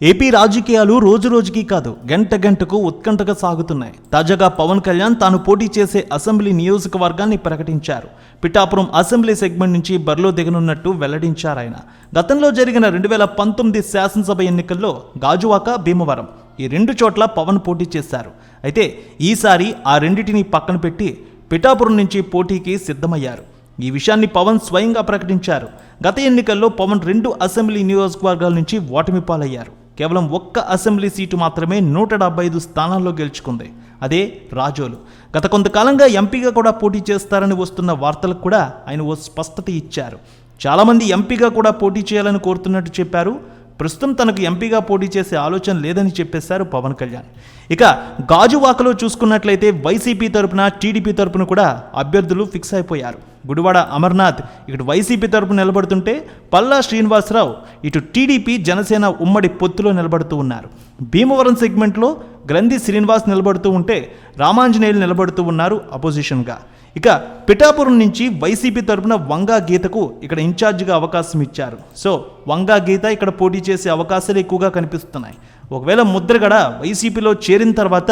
AP రాజకీయాలు రోజు రోజుకి కాదు గంట గంటకు ఉత్కంఠగా సాగుతున్నాయి. తాజాగా పవన్ కళ్యాణ్ తాను పోటీ చేసే అసెంబ్లీ నియోజకవర్గాన్ని ప్రకటించారు. పిఠాపురం అసెంబ్లీ సెగ్మెంట్ నుంచి బరిలో దిగనున్నట్టు వెల్లడించారు ఆయన. గతంలో జరిగిన రెండు వేల పంతొమ్మిది శాసనసభ ఎన్నికల్లో గాజువాక భీమవరం ఈ రెండు చోట్ల పవన్ పోటీ చేశారు. అయితే ఈసారి ఆ రెండింటిని పక్కన పెట్టి పిఠాపురం నుంచి పోటీకి సిద్ధమయ్యారు. ఈ విషయాన్ని పవన్ స్వయంగా ప్రకటించారు. గత ఎన్నికల్లో పవన్ రెండు అసెంబ్లీ నియోజకవర్గాల నుంచి ఓటమి పాలయ్యారు కేవలం ఒక్క అసెంబ్లీ సీటు మాత్రమే నూట డెబ్బై ఐదు స్థానాల్లో గెలుచుకుంది. అదే రాజోలు. గత కొంతకాలంగా ఎంపీగా కూడా పోటీ చేస్తారని వస్తున్న వార్తలకు కూడా ఆయన ఓ స్పష్టత ఇచ్చారు. చాలామంది ఎంపీగా కూడా పోటీ చేయాలని కోరుతున్నట్టు చెప్పారు. ప్రస్తుతం తనకు ఎంపీగా పోటీ చేసే ఆలోచన లేదని చెప్పేశారు పవన్ కళ్యాణ్. ఇక గాజువాకలో చూసుకున్నట్లయితే వైసీపీ తరపున టీడీపీ తరపున కూడా అభ్యర్థులు ఫిక్స్ అయిపోయారు. గుడివాడ అమర్నాథ్ ఇటు వైసీపీ తరపున నిలబడుతుంటే పల్లా శ్రీనివాసరావు ఇటు టీడీపీ జనసేన ఉమ్మడి పొత్తులో నిలబడుతూ ఉన్నారు. భీమవరం సెగ్మెంట్లో గ్రంథి శ్రీనివాస్ నిలబడుతూ ఉంటే రామాంజనేయులు నిలబడుతూ ఉన్నారు అపోజిషన్గా. ఇక పిఠాపురం నుంచి వైసీపీ తరపున వంగా గీతకు ఇక్కడ ఇన్ఛార్జిగా అవకాశం ఇచ్చారు. సో వంగా గీత ఇక్కడ పోటీ చేసే అవకాశాలు ఎక్కువగా కనిపిస్తున్నాయి. ఒకవేళ ముద్రగడ వైసీపీలో చేరిన తర్వాత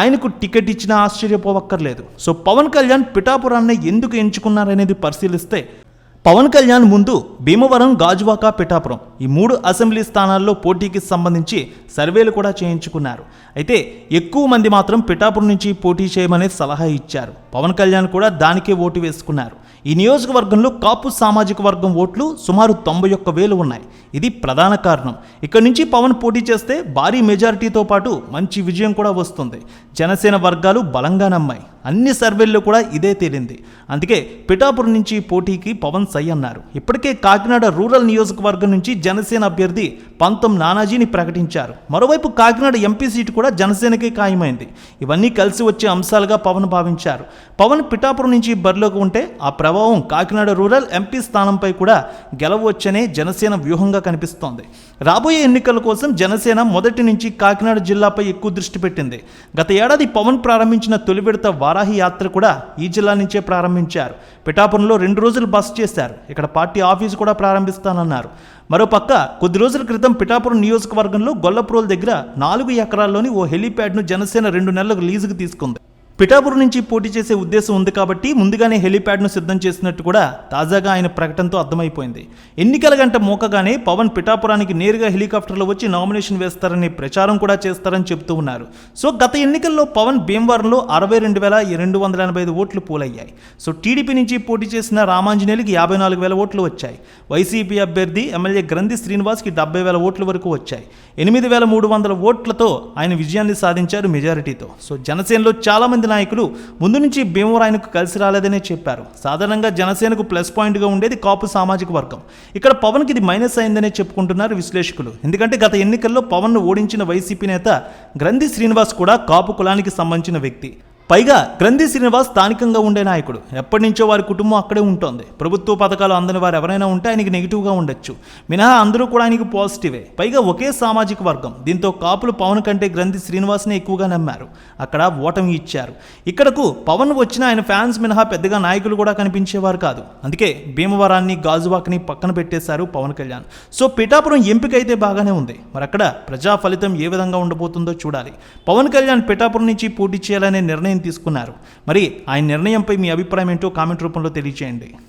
ఆయనకు టికెట్ ఇచ్చినా ఆశ్చర్యపోవక్కర్లేదు. సో పవన్ కళ్యాణ్ పిఠాపురాన్ని ఎందుకు ఎంచుకున్నారనేది పరిశీలిస్తే పవన్ కళ్యాణ్ ముందు భీమవరం గాజువాక పిఠాపురం ఈ మూడు అసెంబ్లీ స్థానాల్లో పోటీకి సంబంధించి సర్వేలు కూడా చేయించుకున్నారు. అయితే ఎక్కువ మంది మాత్రం పిఠాపురం నుంచి పోటీ చేయమనే సలహా ఇచ్చారు. పవన్ కళ్యాణ్ కూడా దానికే ఓటు వేసుకున్నారు. ఈ నియోజకవర్గంలో కాపు సామాజిక వర్గం ఓట్లు సుమారు తొంభై ఒక్క వేలు ఉన్నాయి. ఇది ప్రధాన కారణం. ఇక్కడ నుంచి పవన్ పోటీ చేస్తే భారీ మెజారిటీతో పాటు మంచి విజయం కూడా వస్తుంది. జనసేన వర్గాలు బలంగా నమ్మాయి. అన్ని సర్వేల్లో కూడా ఇదే తేలింది. అందుకే పిఠాపురం నుంచి పోటీకి పవన్ సై అన్నారు. ఇప్పటికే కాకినాడ రూరల్ నియోజకవర్గం నుంచి జనసేన అభ్యర్థి పంతం నానాజీని ప్రకటించారు. మరోవైపు కాకినాడ ఎంపీ సీటు కూడా జనసేనకే ఖాయమైంది. ఇవన్నీ కలిసి వచ్చే అంశాలుగా పవన్ భావించారు. పవన్ పిఠాపురం నుంచి బరిలోకి ఉంటే ఆ ప్రభావం కాకినాడ రూరల్ ఎంపీ స్థానంపై కూడా గెలవచ్చనే జనసేన వ్యూహంగా కనిపిస్తోంది. రాబోయే ఎన్నికల కోసం జనసేన మొదటి నుంచి కాకినాడ జిల్లాపై ఎక్కువ దృష్టి పెట్టింది. గత ఏడాది పవన్ ప్రారంభించిన తొలి విడత వారాహి యాత్ర కూడా ఈ జిల్లా నుంచే ప్రారంభించారు. పిఠాపురంలో రెండు రోజులు బస చేశారు. ఇక్కడ పార్టీ ఆఫీసు కూడా ప్రారంభిస్తానన్నారు. మరోపక్క కొద్ది రోజుల క్రితం పిఠాపురం నియోజకవర్గంలో గొల్లప్రోల్ దగ్గర నాలుగు ఎకరాల్లోని ఓ హెలీప్యాడ్ను జనసేన రెండు నెలలకు లీజుకు తీసుకుంది. పిఠాపురం నుంచి పోటీ చేసే ఉద్దేశం ఉంది కాబట్టి ముందుగానే హెలీప్యాడ్ను సిద్ధం చేసినట్టు కూడా తాజాగా ఆయన ప్రకటనతో అర్థమైపోయింది. ఎన్నికల గంట మోకగానే పవన్ పిఠాపురానికి నేరుగా హెలికాప్టర్లో వచ్చి నామినేషన్ వేస్తారని ప్రచారం కూడా చేస్తారని చెబుతూ ఉన్నారు. సో గత ఎన్నికల్లో పవన్ భీమవరంలో అరవై రెండు వేల రెండు వందల ఎనభై ఐదు ఓట్లు పోలయ్యాయి. సో టీడీపీ నుంచి పోటీ చేసిన రామాంజనేయులకి యాభై నాలుగు వేల ఓట్లు వచ్చాయి. వైసీపీ అభ్యర్థి ఎమ్మెల్యే గ్రంథి శ్రీనివాస్కి డెబ్బై వేల ఓట్ల వరకు వచ్చాయి. ఎనిమిది వేల మూడు వందల ఓట్లతో ఆయన విజయాన్ని సాధించారు మెజారిటీతో. సో జనసేనలో చాలామంది నాయకులు ముందు నుంచి భీమవరాయనకు కలిసి రాలేదనే చెప్పారు. సాధారణంగా జనసేనకు ప్లస్ పాయింట్గా ఉండేది కాపు సామాజిక వర్గం. ఇక్కడ పవన్కి ఇది మైనస్ అయిందనే చెప్పుకుంటున్నారు విశ్లేషకులు. ఎందుకంటే గత ఎన్నికల్లో పవన్ను ఓడించిన వైసీపీ నేత గ్రంథి శ్రీనివాస్ కూడా కాపు కులానికి సంబంధించిన వ్యక్తి. పైగా గ్రంథి శ్రీనివాస్ స్థానికంగా ఉండే నాయకుడు. ఎప్పటి నుంచో వారి కుటుంబం అక్కడే ఉంటుంది. ప్రభుత్వ పథకాలు అందని వారు ఎవరైనా ఉంటే ఆయనకి నెగిటివ్గా ఉండొచ్చు. మినహా అందరూ కూడా ఆయనకి పాజిటివే పైగా ఒకే సామాజిక వర్గం. దీంతో కాపులు పవన్ కంటే గ్రంథి శ్రీనివాస్ని ఎక్కువగా నమ్మారు. అక్కడ ఓటమి ఇచ్చారు. ఇక్కడకు పవన్ వచ్చిన ఆయన ఫ్యాన్స్ మినహా పెద్దగా నాయకులు కూడా కనిపించేవారు కాదు. అందుకే భీమవరాన్ని గాజువాక్ని పక్కన పెట్టేశారు పవన్ కళ్యాణ్. సో పిఠాపురం ఎంపిక అయితే బాగానే ఉంది. మరి అక్కడ ప్రజా ఫలితం ఏ విధంగా ఉండబోతుందో చూడాలి. పవన్ కళ్యాణ్ పిఠాపురం నుంచి పోటీ చేయాలనే నిర్ణయం తీసుకున్నారు. మరి ఆయన నిర్ణయంపై మీ అభిప్రాయం ఏంటో కామెంట్ రూపంలో తెలియచేయండి.